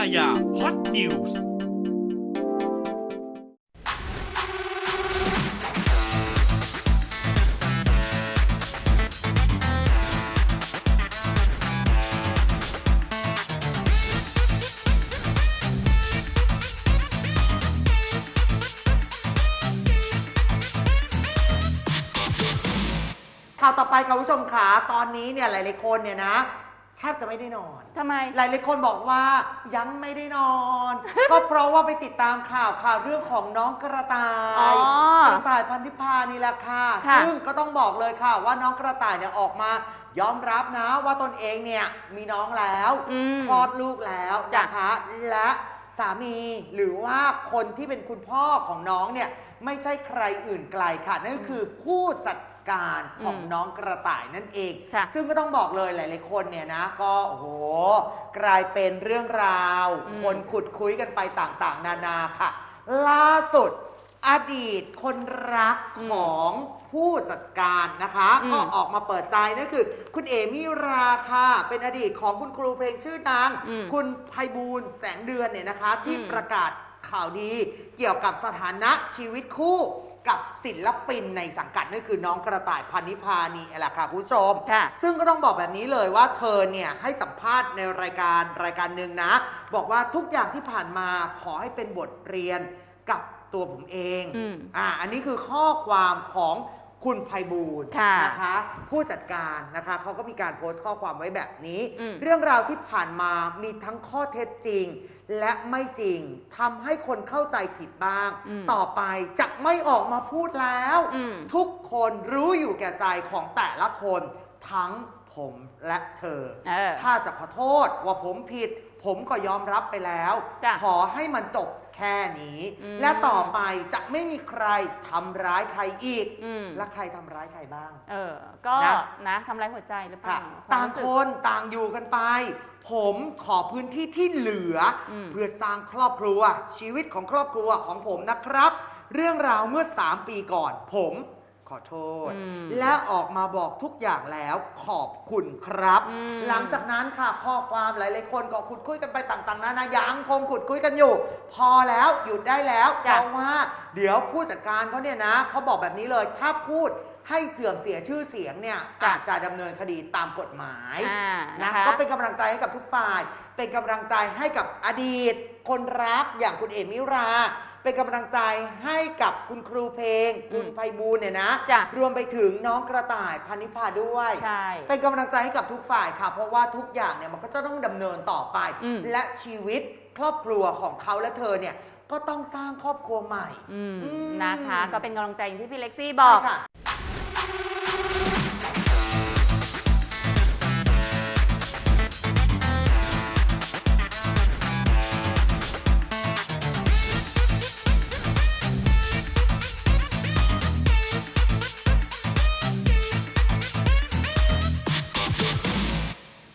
ายาฮอตนิวส์ข่าวต่อไปค่ะคุณผู้ชมขาตอนนี้เนี่ยหลายๆคนเนี่ยนะ แทบจะไม่ได้นอน ทำไม หลายๆคนบอกว่ายังไม่ได้นอน ก็เพราะว่าไปติดตามข่าวข่าวเรื่องของน้องกระต่าอ๋ยอกระต่ายพันธิพานี่แหละค่ะค่ะ ซึ่งก็ต้องบอกเลยค่ะว่าน้องกระต่ายเนี่ยออกมายอมรับนะว่าตนเองเนี่ยมีน้องแล้วอืม คลอดลูกแล้วจ้ะ นะคะและสามีหรือว่าคนที่เป็นคุณพ่อของน้องเนี่ยไม่ใช่ใครอื่นไกลค่ะนั่นก็คือผู้จัด การของอืมน้องกระต่ายนั่นเอง ค่ะ ซึ่งก็ต้องบอกเลยหลายๆคนเนี่ยนะก็โอ้โหกลายเป็นเรื่องราว อืมคนขุดคุยกันไปต่างๆ นานาค่ะ ล่าสุด อดีตคนรักของผู้จัดการนะคะอืมก็ออกมาเปิดใจนั่นคือ คุณเอมิราค่ะ เป็นอดีตของคุณครูเพลงชื่อดังอืมคุณไพบูลย์แสงเดือนเนี่ยนะคะ ที่อืม ประกาศข่าวดีเกี่ยวกับสถานะชีวิตคู่ กับศิลปินในสังกัดนั่นคือน้องกระต่ายพันนิพานี่แหละค่ะคุณผู้ชม ค่ะ ซึ่งก็ต้องบอกแบบนี้เลยว่าเธอเนี่ยให้สัมภาษณ์ในรายการรายการหนึ่งนะ บอกว่าทุกอย่างที่ผ่านมาขอให้เป็นบทเรียนกับตัวผมเองอืม อ่าอันนี้คือข้อความของ คุณไพบูลย์ค่ะนะคะ ผู้จัดการนะคะเขาก็มีการโพสต์ข้อความไว้แบบนี้ อืม เรื่องราวที่ผ่านมามีทั้งข้อเท็จจริง และไม่จริงทำให้คนเข้าใจผิดบ้าง อืม ต่อไปจะไม่ออกมาพูดแล้ว อืม ทุกคนรู้อยู่แก่ใจของแต่ละคนทั้ง ผมและเธอ เออ ถ้าจะขอโทษว่าผมผิด ผมก็ยอมรับไปแล้ว จ้ะขอให้มันจบแค่นี้ อืม และต่อไปจะไม่มีใครทำร้ายใครอีก อืมและใครทำร้ายใครบ้าง เออ ก็นะ นะทำร้ายหัวใจหรือเปล่าค่ะวมต่างรู้สึก คนต่างอยู่กันไป ผมขอพื้นที่ที่เหลืออม เพื่อสร้างครอบครัว ชีวิตของครอบครัวของผมนะครับ เรื่องราวเมื่อ 3 ปีก่อน ผม ขอโทษ อืมและออกมาบอกทุกอย่างแล้วขอบคุณครับ อืม หลังจากนั้นค่ะข้อความหลายๆคนก็ขุดคุยกันไปต่างๆนานายังคงขุดคุยกันอยู่ พอแล้วหยุดได้แล้วเพจ้ะ ราะว่าเดี๋ยวผู้จัดการเขาเนี่ยนะเขาบอกแบบนี้เลยถ้าพูดให้เสื่อมเสียชื่อเสียงเนี่ยจ้ะอาจจะดำเนินคดีตามกฎหมาย อ่านะนะคะก็เป็นกำลังใจให้กับทุกฝ่าย เป็นกำลังใจให้กับอดีต คนรักอย่างคุณเอมิรา เป็นกำลังใจให้กับคุณครูเพลง คุณไพบูลเนี่ยนะรวมไปถึงน้องกระต่ายพันิพาด้วย ใช่ เป็นกำลังใจให้กับทุกฝ่ายค่ะ เพราะว่าทุกอย่างเนี่ยมันก็จะต้องดำเนินต่อไปและชีวิตครอบครัวของเขาและเธอเนี่ยก็ต้องสร้างครอบครัวใหม่นะคะ ก็เป็นกำลังใจอย่างที่พี่เล็กซี่บอก